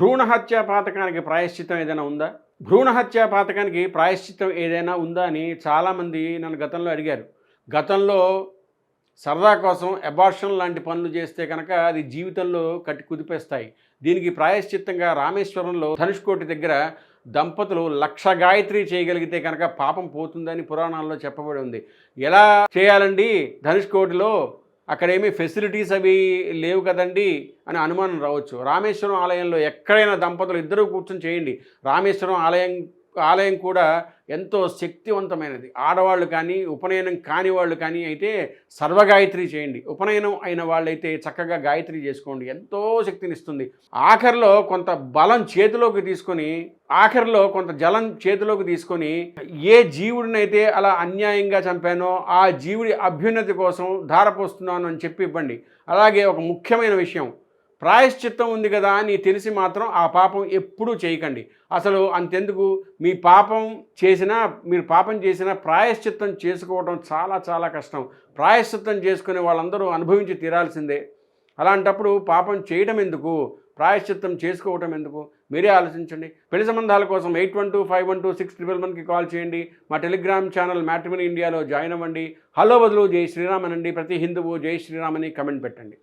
భ్రూణ హత్యా పాతకానికి ప్రాయశ్చిత్తం ఏదైనా ఉందా? భ్రూణహత్యా పాతకానికి ప్రాయశ్చిత్తం ఏదైనా ఉందా అని చాలామంది నన్ను గతంలో అడిగారు. గతంలో సరదా కోసం అబార్షన్ లాంటి పనులు చేస్తే కనుక అది జీవితంలో కట్టి కుదిపేస్తాయి. దీనికి ప్రాయశ్చిత్తంగా రామేశ్వరంలో ధనుష్కోటి దగ్గర దంపతులు లక్ష గాయత్రి చేయగలిగితే కనుక పాపం పోతుందని పురాణాల్లో చెప్పబడి ఉంది. ఎలా చేయాలండి ధనుష్కోటిలో? అక్కడేమీ ఫెసిలిటీస్ అవి లేవు కదండి అని అనుమానం రావచ్చు. రామేశ్వరం ఆలయంలో ఎక్కడైనా దంపతులు ఇద్దరు కూర్చొని చేయండి. రామేశ్వరం ఆలయం ఆలయం కూడా ఎంతో శక్తివంతమైనది. ఆడవాళ్ళు కానీ ఉపనయనం కాని వాళ్ళు కానీ అయితే సర్వగాయత్రి చేయండి. ఉపనయనం అయిన వాళ్ళైతే చక్కగా గాయత్రి చేసుకోండి. ఎంతో శక్తినిస్తుంది. ఆఖరిలో కొంత బలం చేతిలోకి తీసుకొని ఆఖరిలో కొంత జలం చేతిలోకి తీసుకొని ఏ జీవుడినైతే అలా అన్యాయంగా చంపానో ఆ జీవుడి అభ్యున్నతి కోసం ధారపోస్తున్నాను అని చెప్పి ఇవ్వండి. అలాగే ఒక ముఖ్యమైన విషయం. ప్రాయశ్చిత్తం ఉంది కదా అని తెలిసి మాత్రం ఆ పాపం ఎప్పుడూ చేయకండి. అసలు అంతెందుకు? మీ పాపం చేసినా మీరు పాపం చేసినా ప్రాయశ్చిత్తం చేసుకోవడం చాలా చాలా కష్టం. ప్రాయశ్చిత్తం చేసుకునే వాళ్ళందరూ అనుభవించి తీరాల్సిందే. అలాంటప్పుడు పాపం చేయడం ఎందుకు? ప్రాయశ్చిత్తం చేసుకోవటం ఎందుకు? మీరే ఆలోచించండి. పెళ్ళి సంబంధాల కోసం eight one two five one two six triple వన్కి కాల్ చేయండి. మా టెలిగ్రామ్ ఛానల్ మ్యాట్రిమనీ ఇండియాలో జాయిన్ అవ్వండి. హలో బదులు జై శ్రీరామనండి. ప్రతి హిందువు జై శ్రీరామని కమెంట్ పెట్టండి.